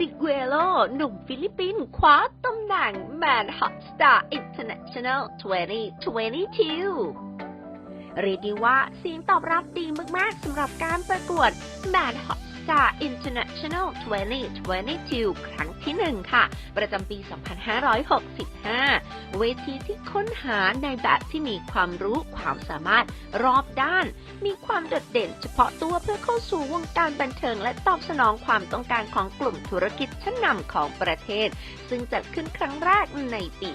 บิกเวโล หนุ่มฟิลิปปินส์คว้าตำแหน่งแมนฮอตสตาร์อินเตอร์เนชั่นแนล2022 เรียกได้ว่าเสียงตอบรับดีมาก ๆสำหรับการประกวดแมนฮอต Hot Star International 2022 ครั้งที่หนึ่งค่ะ ประจำปี 2565 เวทีที่ค้นหาในแบบที่มีความรู้ความสามารถรอบด้าน มีความโดดเด่นเฉพาะตัวเพื่อเข้าสู่วงการบันเทิงและตอบสนองความต้องการของกลุ่มธุรกิจชั้นนำของประเทศ ซึ่งจัดขึ้นครั้งแรกในปี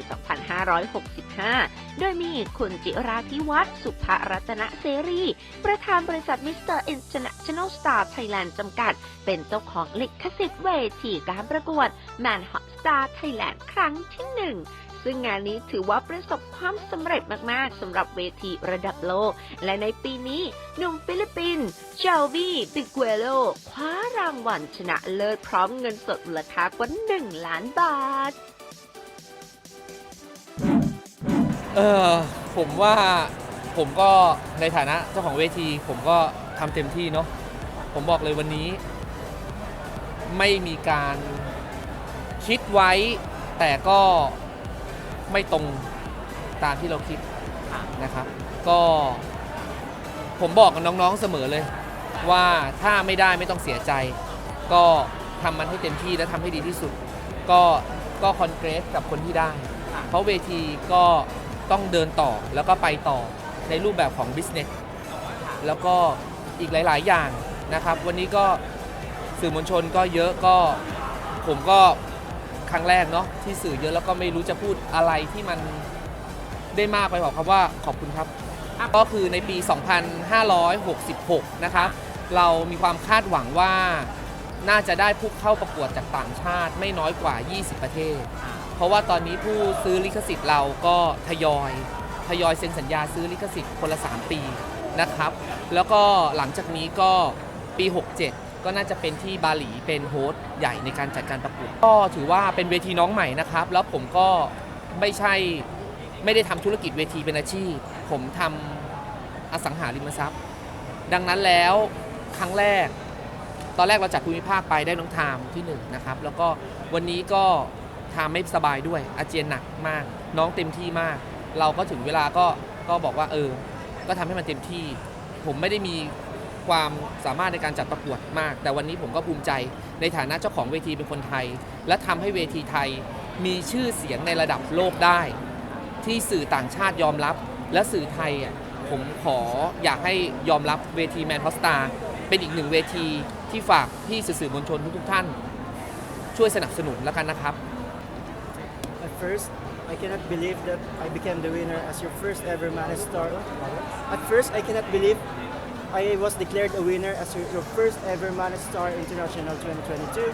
2565 โดยมีคุณจิราธิวัฒน์สุภรัตนเสรี ประธานบริษัทมิสเตอร์อินเตอร์เนชั่นแนลสตาร์ไทยแลนด์จำกัดเป็นเจ้าของลิขสิทธิ์เวทีการประกวด Man Hot Star Thailand ครั้งที่หนึ่งซึ่งงานนี้ถือว่าประสบความสำเร็จมาก ๆสำหรับเวทีระดับโลก และในปีนี้ หนุ่มฟิลิปปินส์เจลวีบิกเวโลคว้ารางวัลชนะเลิศพร้อมเงินสดมูลค่ากว่า1ล้านบาท เออผมว่าผมก็ในฐานะเจ้าของเวที ผมก็ทำเต็มที่เนาะ ผมบอกเลยวันนี้ ไม่มีการคิดไว้ แต่ก็ไม่ตรงตามที่เราคิดนะครับ ก็ผมบอกกับน้องๆเสมอเลย ว่าถ้าไม่ได้ไม่ต้องเสียใจ ก็ทำมันให้เต็มที่และทำให้ดีที่สุด ก็ก็คอนเกรสกับคนที่ได้ เพราะเวทีก็ต้องเดินต่อแล้วก็ไปต่อในรูปแบบของ business แล้วก็อีกหลาย ๆ อย่าง นะครับ วันนี้ก็สื่อมวลชนก็เยอะก็ผมก็ครั้งแรกเนาะที่สื่อเยอะแล้วก็ไม่รู้จะพูดอะไรที่มันได้มากไปกว่าคำว่าขอบคุณครับ ก็คือในปี 2566 นะครับ เรามีความคาดหวังว่าน่าจะได้ผู้เข้าประกวดจากต่างชาติไม่น้อยกว่า 20 ประเทศ เพราะว่าตอนนี้ผู้ซื้อลิขสิทธิ์เราก็ทยอย ทยอยเซ็นสัญญาซื้อลิขสิทธิ์คนละ 3 ปีนะครับ แล้วก็หลังจากนี้ก็ ปี 67 ก็น่าจะเป็นที่บาหลีเป็นโฮสต์ใหญ่ในการจัดการประกวดก็ถือว่าเป็นเวทีน้องใหม่นะครับ แล้วผมก็ไม่ใช่ไม่ได้ทำธุรกิจเวทีเป็นอาชีพ ผมทำอสังหาริมทรัพย์ ดังนั้นแล้วครั้งแรก ตอนแรกเราจัดภูมิภาคไปได้น้องทามที่หนึ่งนะครับ แล้วก็วันนี้ก็ทามไม่สบายด้วย อาเจียนหนักมาก น้องเต็มที่มาก เราก็ถึงเวลาก็ก็บอกว่าเออ ก็ทำให้มันเต็มที่ ผมไม่ได้มี ความสามารถในการจัดประกวดมาก แต่วันนี้ผมก็ภูมิใจในฐานะเจ้าของเวทีเป็นคนไทย และทำให้เวทีไทยมีชื่อเสียงในระดับโลกได้ ที่สื่อต่างชาติยอมรับ และสื่อไทยอะผมขออยากให้ยอมรับเวทีแมนฮอสตาเป็นอีกหนึ่งเวทีที่ฝากพี่สื่อมวลชนทุกๆท่าน ช่วยสนับสนุนแล้วกันนะครับ At first, I cannot believe that I became the winner as your first ever Manus Star. At first, I cannot believe I was declared a winner as your, your first ever Manus Star International 2022.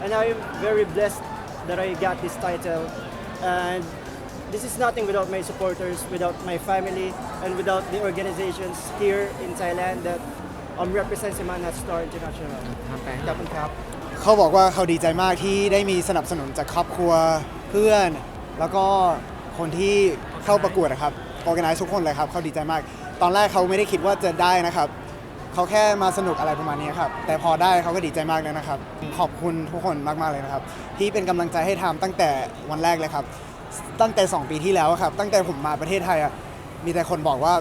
And I am very blessed that I got this title. And this is nothing without my supporters, without my family, and without the organizations here in Thailand that um, represents the Manus Star International. ทำไปขอบคุณครับ เขาบอกว่าเขาดีใจมากที่ได้มีสนับสนุนจากครอบครัวเพื่อน แล้วก็คนที่เข้าประกวดนะครับออแกไนซ์ทุกคนเลยครับ เขาดีใจมาก ตอนแรกเขาไม่ได้คิดว่าจะได้นะครับ เขาแค่มาสนุกอะไรประมาณนี้ครับ แต่พอได้เขาก็ดีใจมากแล้วนะครับ ขอบคุณทุกคนมากๆเลยนะครับ ที่เป็นกำลังใจให้ทำตั้งแต่วันแรกเลยครับ ตั้งแต่ 2 ปีที่แล้วครับ ตั้งแต่ผมมาประเทศไทยอะมีแต่คนบอกว่า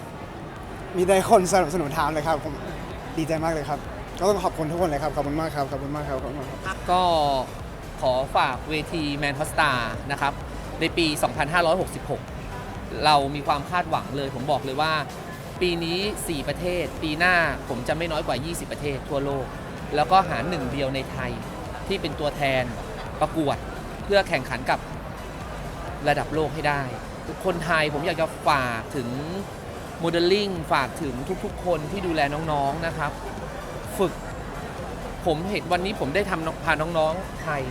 มีแต่คนสนับสนุนทำเลยครับผมดีใจมากเลยครับ ก็ต้องขอบคุณทุกคนเลยครับขอบคุณมากครับขอบคุณมากครับขอบคุณมากครับก็ขอฝากเวทีแมนฮอสตานะครับในปี 2566 เรามีความคาดหวังเลย ผมบอกเลยว่า ปีนี้ 4 ประเทศ ปีหน้าผมจะไม่น้อยกว่า 20 ประเทศทั่วโลก แล้วก็หาหนึ่งเดียวในไทยที่เป็นตัวแทนประกวด เพื่อแข่งขันกับระดับโลกให้ได้ คนไทยผมอยากจะฝากถึงโมเดลลิ่งฝากถึงทุกๆ คนที่ดูแลน้องๆนะครับ ฝึกผมเห็นวันนี้ผมได้ทำพาน้องๆไทย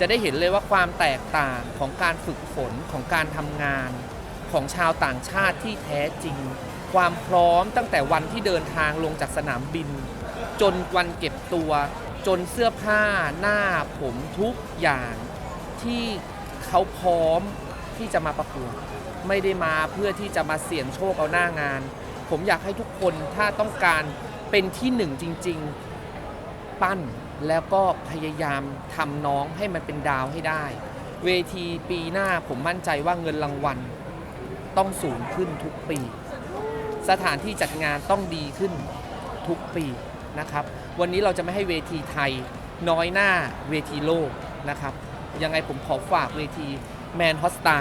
จะได้เห็นเลยว่าความแตกต่างของการฝึกฝนของการทำงาน ของชาวต่างชาติที่แท้จริง ความพร้อมตั้งแต่วันที่เดินทางลงจากสนามบิน จนวันเก็บตัว จนเสื้อผ้าหน้าผมทุกอย่างที่เขาพร้อมที่จะมาประกวดไม่ได้มาเพื่อที่จะมาเสี่ยงโชคเอาหน้างาน ผมอยากให้ทุกคนถ้าต้องการเป็นที่หนึ่งจริง ๆ ปั้นแล้วก็พยายามทำน้องให้มันเป็นดาวให้ได้ เวทีปีหน้าผมมั่นใจว่าเงินรางวัล ต้องสูงขึ้นทุกปี สถานที่จัดงานต้องดีขึ้นทุกปีนะครับ วันนี้เราจะไม่ให้เวทีไทยน้อยหน้าเวทีโลกนะครับ ยังไงผมขอฝากเวทีแมนฮอสตา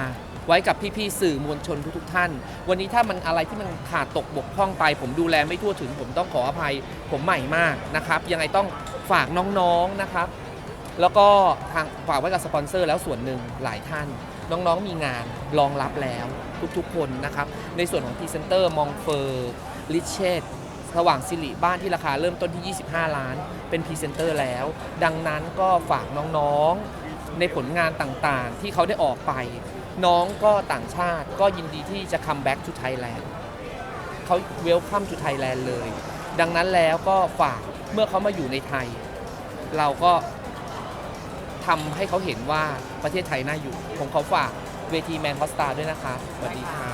ไว้กับพี่ๆสื่อมวลชนทุกๆท่าน วันนี้ถ้ามันอะไรที่มันขาดตกบกพร่องไป ผมดูแลไม่ทั่วถึง ผมต้องขออภัยผมใหม่มากนะครับ ยังไงต้องฝากน้องๆนะครับ แล้วก็ทางฝากไว้กับสปอนเซอร์แล้วส่วนหนึ่งหลายท่าน น้องๆมีงานรองรับแล้วทุกๆคนนะครับ ในส่วนของพรีเซนเตอร์มองเฟอร์ลิเชตสว่างสิริบ้านที่ราคาเริ่มต้นที่ 25 ล้าน เป็นพรีเซนเตอร์แล้ว ดังนั้นก็ฝากน้องๆในผลงานต่างๆ ที่เขาได้ออกไป น้องก็ต่างชาติก็ยินดีที่จะคัมแบ็ก to Thailand เขาเวลคัม to Thailand เลย ดังนั้นแล้วก็ฝากเมื่อเขามาอยู่ในไทย เราก็ ทำให้เขาเห็นว่าประเทศไทยน่าอยู่ ผมขอฝากเวทีแมนฮอสตาด้วยนะคะ สวัสดีค่ะ